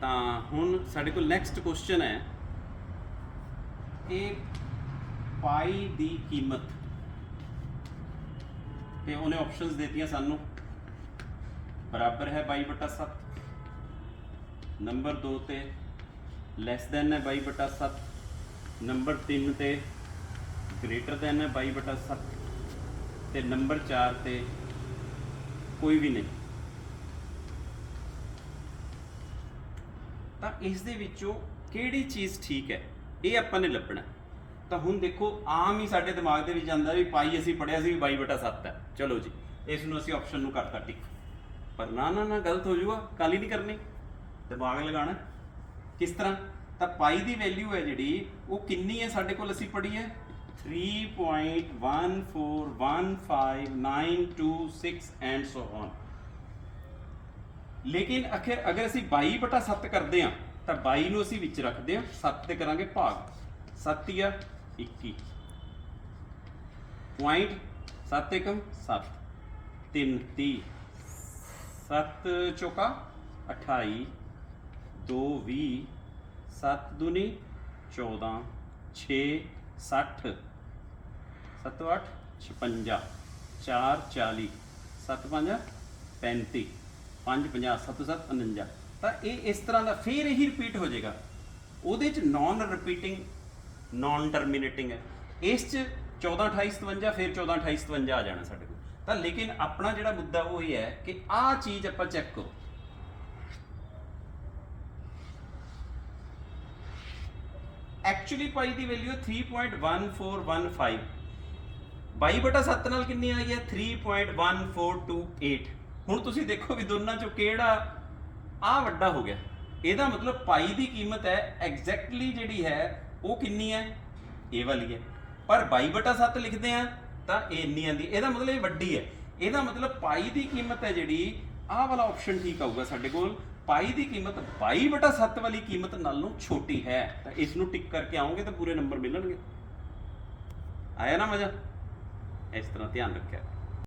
ਤਾਂ ਹੁਣ ਸਾਡੇ ਕੋਲ ਨੈਕਸਟ ਕੁਐਸਚਨ ਹੈ। ਇਹ ਪਾਈ ਦੀ ਕੀਮਤ। ਤੇ ਉਹਨੇ ਆਪਸ਼ਨਸ ਦਿੱਤੀਆਂ ਸਾਨੂੰ। ਬਰਾਬਰ ਹੈ 22/7 ਨੰਬਰ 2 ਤੇ ਲੈਸ ਦੈਨ ਹੈ 22/7 ਨੰਬਰ 3 ਤੇ ਗ੍ਰੇਟਰ ਦੈਨ ਹੈ 22/7 ਤੇ ਨੰਬਰ 4 ਤੇ ਕੋਈ ਵੀ ਨਹੀਂ। ਤਾਂ ਇਸ ਦੇ ਵਿੱਚੋਂ ਕਿਹੜੀ ਚੀਜ਼ ਠੀਕ ਹੈ, ਇਹ ਆਪਾਂ ਨੇ ਲੱਭਣਾ। ਤਾਂ ਹੁਣ ਦੇਖੋ, ਆਮ ਹੀ ਸਾਡੇ ਦਿਮਾਗ ਦੇ ਵਿੱਚ ਜਾਂਦਾ ਵੀ ਪਾਈ ਅਸੀਂ ਪੜਿਆ ਸੀ ਵੀ 22/7 ਹੈ। ਚਲੋ ਜੀ, ਇਸ ਨੂੰ ਅਸੀਂ ਆਪਸ਼ਨ ਨੂੰ ਕਰਤਾ ਟਿਕ ਪਰ ਨਾ ਨਾ ਨਾ, ਗਲਤ ਹੋ ਜਾਊਗਾ ਕਾਲੀ ਨਹੀਂ ਕਰਨੀ। ਦਿਮਾਗ ਲਗਾਣਾ ਕਿਸ ਤਰ੍ਹਾਂ? ਤਾਂ ਪਾਈ ਦੀ ਵੈਲਿਊ ਹੈ ਜਿਹੜੀ, ਉਹ ਕਿੰਨੀ ਹੈ ਸਾਡੇ ਕੋਲ ਅਸੀਂ ਪੜ੍ਹੀ ਹੈ 3.1415926 ਐਂਡ ਸੋ ਔਨ ਲੇਕਿਨ ਅਖਰ ਅਗਰ ਅਸੀਂ 22 ਬਟਾ 7 ਕਰਦੇ ਹਾਂ, ਤਾਂ 22 ਨੂੰ ਅਸੀਂ ਵਿੱਚ ਰੱਖਦੇ ਹਾਂ। 7 ਤੇ ਕਰਾਂਗੇ ਭਾਗ। 7 ਆ 21 ਪੁਆਇੰਟ 7 ਏਕਮ 7 3 30 7 ਚੌਕਾ 28 2 20 7 ਦੁਨੀ 14 6 60 7 8 56 4 40 7 5 35 5 50 7 7 49 ਤਾਂ ਇਹ ਇਸ ਤਰ੍ਹਾਂ ਦਾ ਫੇਰ ਇਹੀ ਰਿਪੀਟ ਹੋ ਜਾਏਗਾ। ਉਹਦੇ ਚ ਨਾਨ ਰਿਪੀਟਿੰਗ ਨਾਨ ਟਰਮੀਨੇਟਿੰਗ ਹੈ। ਇਸ ਚ 14 28 57 ਫਿਰ 14 28 57 ਆ ਜਾਣਾ ਸਾਡੇ ਕੋਲ। ਤਾਂ ਲੇਕਿਨ ਆਪਣਾ ਜਿਹੜਾ ਮੁੱਦਾ ਉਹ ਇਹ ਹੈ ਕਿ ਆਹ ਚੀਜ਼ ਆਪਾਂ ਚੈੱਕ ਕਰੋ। ਐਕਚੁਅਲੀ ਪਾਈ ਦੀ ਵੈਲਿਊ 3.1415 22 ਬਟਾ 7 ਨਾਲ ਕਿੰਨੀ ਆ ਗਈ ਹੈ? 3.1428 ਹੁਣ ਤੁਸੀਂ ਦੇਖੋ ਵੀ ਦੋਨਾਂ ਚੋਂ ਕਿਹੜਾ ਆ ਵੱਡਾ ਹੋ ਗਿਆ। ਇਹਦਾ ਮਤਲਬ ਪਾਈ ਦੀ ਕੀਮਤ ਹੈ ਐਗਜ਼ੈਕਟਲੀ ਜਿਹੜੀ ਹੈ, ਉਹ ਕਿੰਨੀ ਹੈ? ਇਹ ਵਾਲੀ ਹੈ। ਪਰ 22 ਬਟਾ 7 ਲਿਖਦੇ ਆ ਤਾਂ ਇਹ ਇੰਨੀ ਆਂਦੀ। ਇਹਦਾ ਮਤਲਬ ਇਹ ਵੱਡੀ ਹੈ। ਇਹਦਾ ਮਤਲਬ ਪਾਈ ਦੀ ਕੀਮਤ ਹੈ ਜਿਹੜੀ, ਆਹ ਵਾਲਾ ਆਪਸ਼ਨ ਠੀਕ ਆਊਗਾ ਸਾਡੇ ਕੋਲ। ਪਾਈ ਦੀ ਕੀਮਤ 22 ਬਟਾ 7 ਵਾਲੀ ਕੀਮਤ ਨਾਲੋਂ ਛੋਟੀ ਹੈ। ਤਾਂ ਇਸ ਨੂੰ ਟਿਕ ਕਰਕੇ ਆਉਂਗੇ ਤਾਂ ਪੂਰੇ ਨੰਬਰ ਮਿਲਣਗੇ। ਆਇਆ ਨਾ ਮਜ਼ਾ? ਇਸ ਤਰ੍ਹਾਂ ਧਿਆਨ ਰੱਖਿਆ।